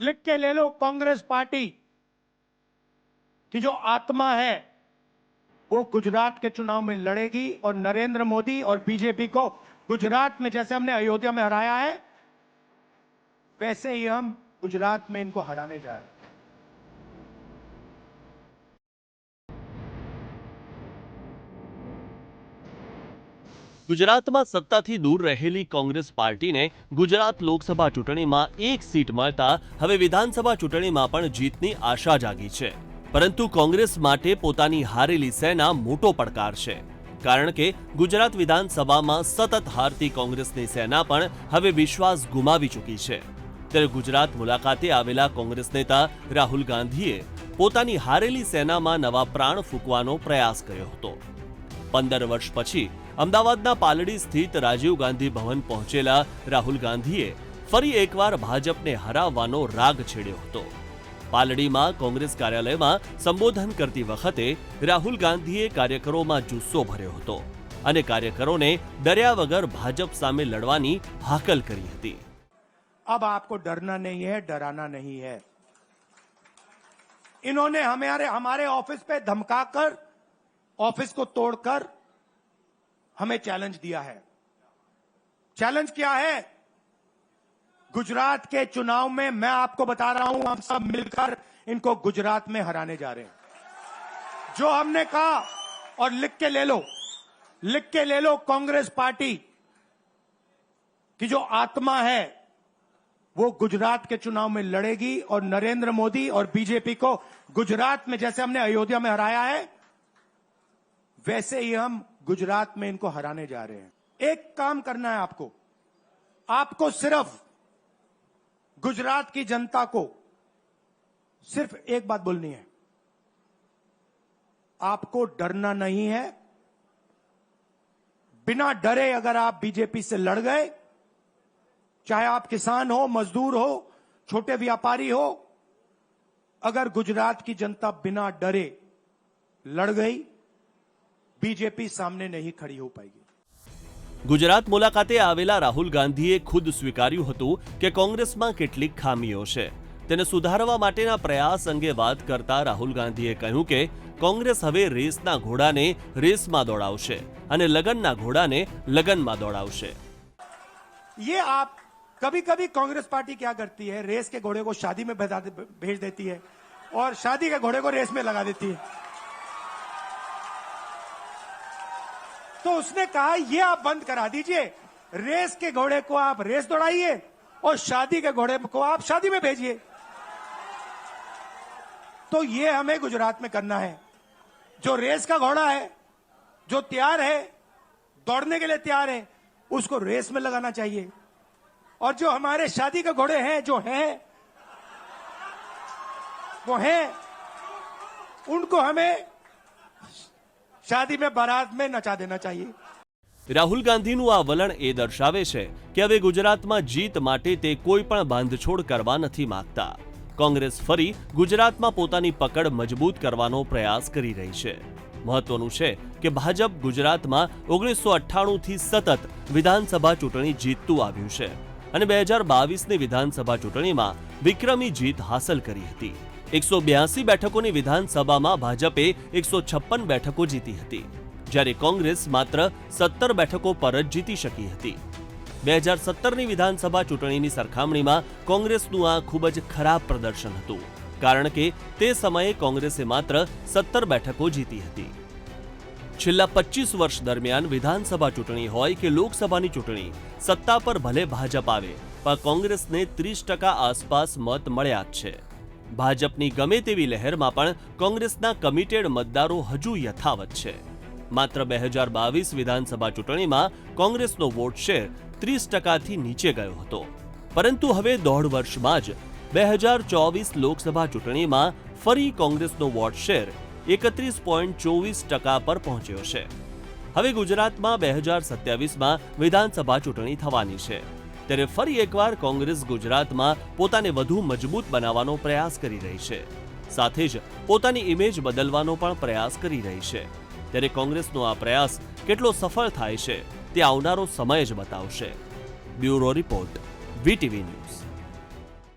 लिख के ले लो कांग्रेस पार्टी की जो आत्मा है वो गुजरात के चुनाव में लड़ेगी और नरेंद्र मोदी और बीजेपी को गुजरात में जैसे हमने अयोध्या में हराया है, वैसे ही हम गुजरात में इनको हराने जा रहे हैं। ગુજરાતમાં સત્તાથી દૂર રહેલી કોંગ્રેસ પાર્ટીને ગુજરાત લોકસભા ચૂંટણીમાં એક સીટ મળતા હવે વિધાનસભા ચૂંટણીમાં પણ જીતની આશા જાગી છે. પરંતુ કોંગ્રેસ માટે પોતાની હારેલી સેના મોટો પડકાર છે. કારણ કે ગુજરાત વિધાનસભામાં સતત હારતી કોંગ્રેસની સેના પણ હવે વિશ્વાસ ગુમાવી ચૂકી છે. ત્યારે ગુજરાત મુલાકાતે આવેલા કોંગ્રેસ નેતા રાહુલ ગાંધીએ પોતાની હારેલી સેનામાં નવા પ્રાણ ફૂંકવાનો પ્રયાસ કર્યો હતો. પંદર વર્ષ પછી અમદાવાદના પાલડી સ્થિત રાજીવ ગાંધી ભવન પહોંચેલા રાહુલ ગાંધીએ ફરી એકવાર ભાજપને હરાવવાનો રાગ છેડ્યો હતો પાલડીમાં કોંગ્રેસ કાર્યાલયમાં સંબોધન કરતી વખતે રાહુલ ગાંધીએ કાર્યકરોમાં જુસ્સો ભર્યો હતો અને કાર્યકરોને ડર્યા વગર ભાજપ સામે લડવાની હાકલ કરી હતી अब आपको डरना नहीं है डराना नहीं है इन्होंने हमारे हमारे ऑफिस पे धमकाकर ऑफ़िस को तोड़कर हमें चैलेंज दिया है। चैलेंज क्या है? गुजरात के चुनाव में मैं आपको बता रहा हूँ, हम सब मिलकर इनको गुजरात में हराने जा रहे हैं। जो हमने कहा, और लिख के ले लो, लिख के ले लो कांग्रेस पार्टी की जो आत्मा है, वो गुजरात के चुनाव में लड़ेगी और नरेंद्र मोदी और बीजेपी को गुजरात में, जैसे हमने अयोध्या में हराया है वैसे ही हम गुजरात में इनको हराने जा रहे हैं। एक काम करना है आपको। आपको सिर्फ़ गुजरात की जनता को सिर्फ़ एक बात बोलनी है। आपको डरना नहीं है। बिना डरे अगर आप बीजेपी से लड़ गए, चाहे आप किसान हो, मजदूर हो, छोटे व्यापारी हो, अगर गुजरात की जनता बिना डरे लड़ गई बीजेपी सामने नहीं खड़ी हो पाएगी ગુજરાત મુલાકાતે આવેલા રાહુલ ગાંધીએ ખુદ સ્વીકાર્યું હતું કે કોંગ્રેસમાં કેટલીક ખામીઓ છે તેને સુધારવા માટેના પ્રયાસ અંગે વાત કરતા રાહુલ ગાંધીએ કહ્યું કે કોંગ્રેસ હવે રેસના ઘોડાને રેસમાં દોડાવશે અને લગનના ઘોડાને લગનમાં દોડાવશે ये आप कभी कभी कांग्रेस पार्टी क्या करती है रेस के घोड़े को शादी में भेजा दे- भेज देती है और शादी के घोड़े को रेस में लगा देती है तो उसने कहा, ये आप बंद करा दीजिए। रेस के घोड़े को आप रेस दौड़ाइए और शादी के घोड़े को आप शादी में भेजिए। तो ये हमें गुजरात में करना है। जो रेस का घोड़ा है, जो तैयार है, दौड़ने के लिए तैयार है, उसको रेस में लगाना चाहिए। और जो हमारे शादी के घोड़े हैं, जो हैं, वो हैं, उनको हमें शादी में बारात में नचा देना चाहिए રાહુલ ગાંધીનું આ વલણ એ દર્શાવે છે કે હવે ગુજરાતમાં જીત માટે તે કોઈ પણ બાંધછોડ કરવા નથી માંગતા કોંગ્રેસ ફરી ગુજરાતમાં પોતાની પકડ મજબૂત કરવાનો પ્રયાસ કરી રહી છે મહત્વનું છે કે ભાજપ ગુજરાતમાં ઓગણીસો અઠ્ઠાણુંથી સતત વિધાનસભા ચૂંટણી જીતતું આવ્યું છે અને બે હજાર બાવીસની વિધાનસભા ચૂંટણીમાં વિક્રમી જીત હાંસલ કરી હતી. એકસો બ્યાસી બેઠકોની વિધાનસભામાં ભાજપે એકસો છપ્પન બેઠકો જીતી હતી. જ્યારે કોંગ્રેસ માત્ર સત્તર બેઠકો પર જ જીતી શકી હતી. બે હજાર સત્તરની વિધાનસભા ચૂંટણીની સરખામણીમાં કોંગ્રેસનું આ ખૂબ જ ખરાબ પ્રદર્શન હતું. કારણ કે તે સમયે કોંગ્રેસે માત્ર સત્તર બેઠકો જીતી હતી. છેલ્લા પચીસ વર્ષ દરમિયાન વિધાનસભા ચૂંટણી હોય કે લોકસભાની ચૂંટણી, સત્તા પર ભલે ભાજપ આવે, પણ કોંગ્રેસને ત્રીસ ટકા આસપાસ મત મળ્યા જ છે. ભાજપની ગમે તેવી લહેરમાં પણ કોંગ્રેસના કમિટેડ મતદારો હજુ યથાવત છે. માત્ર બે હજાર બાવીસ વિધાનસભા ચૂંટણીમાં કોંગ્રેસનો વોટ શેર ત્રીસ ટકાથી નીચે ગયો હતો. પરંતુ હવે દોઢ વર્ષમાં જ બે હજાર ચોવીસ લોકસભા ચૂંટણીમાં ફરી કોંગ્રેસનો વોટ શેર એકત્રીસ પોઈન્ટ ચોવીસ ટકા પર પહોંચ્યો છે. હવે ગુજરાતમાં બે હજાર સત્યાવીસમાં વિધાનસભા ચૂંટણી થવાની છે. ત્યારે ફરી એકવાર કોંગ્રેસ ગુજરાતમાં પોતાને વધુ મજબૂત બનાવવાનો પ્રયાસ કરી રહી છે. સાથે જ પોતાની ઇમેજ બદલવાનો પણ પ્રયાસ કરી રહી છે. ત્યારે કોંગ્રેસનો આ પ્રયાસ કેટલો સફળ થાય છે તે આવનારો સમય જ બતાવશે. Bureau report, VTV news.